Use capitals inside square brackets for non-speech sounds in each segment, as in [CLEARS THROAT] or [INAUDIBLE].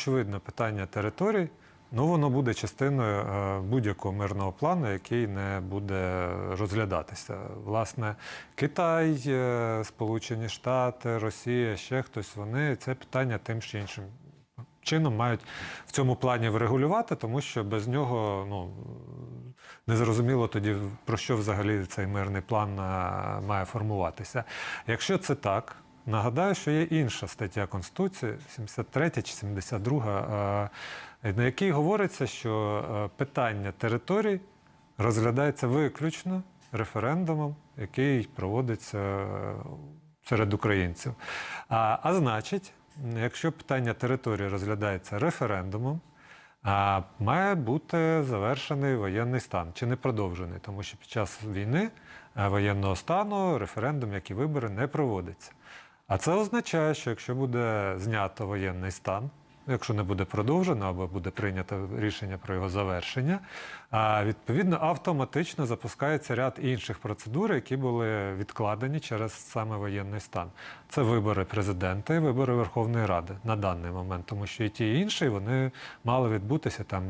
очевидно питання територій. Ну, воно буде частиною е, будь-якого мирного плану, який не буде розглядатися. Власне, Китай, е, Сполучені Штати, Росія, ще хтось, вони це питання тим чи іншим чином мають в цьому плані врегулювати, тому що без нього ну, незрозуміло тоді, про що взагалі цей мирний план е, має формуватися. Якщо це так, нагадаю, що є інша стаття Конституції, 73 чи 72, е, на якій говориться, що е, питання територій розглядається виключно референдумом, який проводиться е, серед українців. А, а значить, якщо питання території розглядається референдумом, а має бути завершений воєнний стан чи не продовжений, тому що під час війни воєнного стану референдум, як і вибори, не проводиться. А це означає, що якщо буде знято воєнний стан, якщо не буде продовжено або буде прийнято рішення про його завершення, відповідно автоматично запускається ряд інших процедур, які були відкладені через саме воєнний стан. Це вибори президента і вибори Верховної Ради на даний момент, тому що і ті, і інші вони мали відбутися там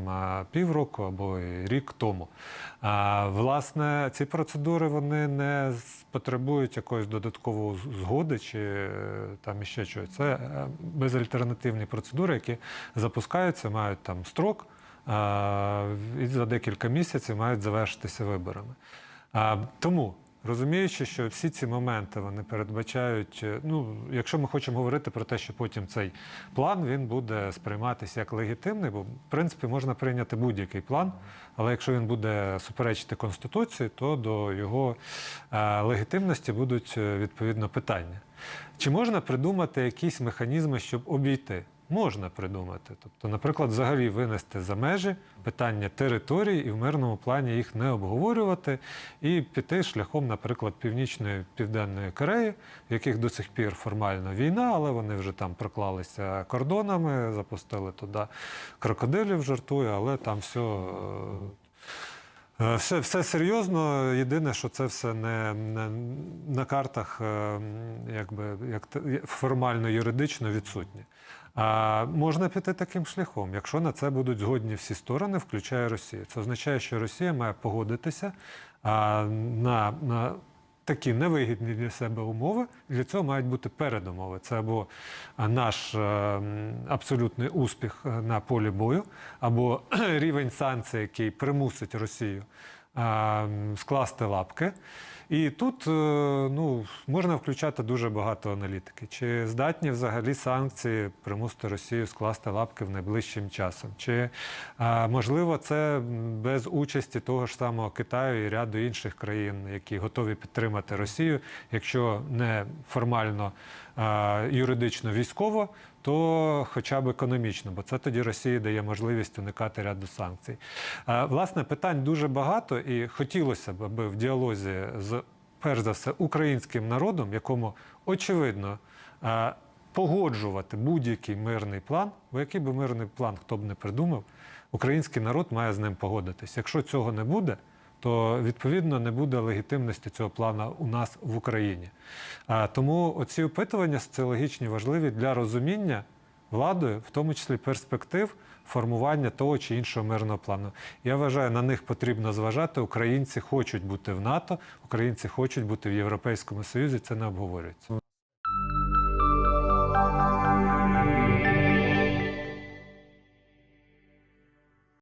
півроку або рік тому. Власне, ці процедури вони не потребують якоїсь додаткової згоди чи е, там іще чогось. Це е, безальтернативні процедури, які запускаються, мають там строк. а, І за декілька місяців мають завершитися виборами. Тому розуміючи, що всі ці моменти вони передбачають. е, Ну, якщо ми хочемо говорити про те, що потім цей план він буде сприйматися як легітимний, бо в принципі можна прийняти будь-який план, але якщо він буде суперечити конституції, то до його е, легітимності будуть е, відповідно питання. Чи можна придумати якісь механізми, щоб обійти? Можна придумати. Тобто, наприклад, взагалі винести за межі питання територій і в мирному плані їх не обговорювати, і піти шляхом, наприклад, Північної Південної Кореї, в яких до сих пір формально війна, але вони вже там проклалися кордонами, запустили туди крокодилів, жартую, але там все. е, Все, все серйозно. Єдине, що це все не, не на картах, е, якби як формально юридично відсутнє. А можна піти таким шляхом, якщо на це будуть згодні всі сторони, включає Росія. Це означає, що Росія має погодитися а, на, на такі невигідні для себе умови. Для цього мають бути передумови. Це або наш е, м, абсолютний успіх е, на полі бою, або [CLEARS THROAT] рівень санкцій, який примусить Росію а, скласти лапки. І тут е, ну, можна включати дуже багато аналітики. Чи здатні взагалі санкції примусити Росію скласти лапки в найближчим часом? Чи можливо це без участі того ж самого Китаю і ряду інших країн, які готові підтримати Росію, якщо не формально а, юридично військово, то хоча б економічно, бо це тоді Росії дає можливість уникати ряду санкцій. Власне, питань дуже багато, і хотілося б, аби в діалозі з перш за все українським народом, якому очевидно погоджувати будь-який мирний план, бо який би мирний план хто б не придумав, український народ має з ним погодитись. Якщо цього не буде, то відповідно не буде легітимності цього плану у нас в Україні. Тому оці опитування соціологічні важливі для розуміння владою, в тому числі перспектив формування того чи іншого мирного плану. Я вважаю, на них потрібно зважати. Українці хочуть бути в НАТО, українці хочуть бути в Європейському Союзі. Це не обговорюється.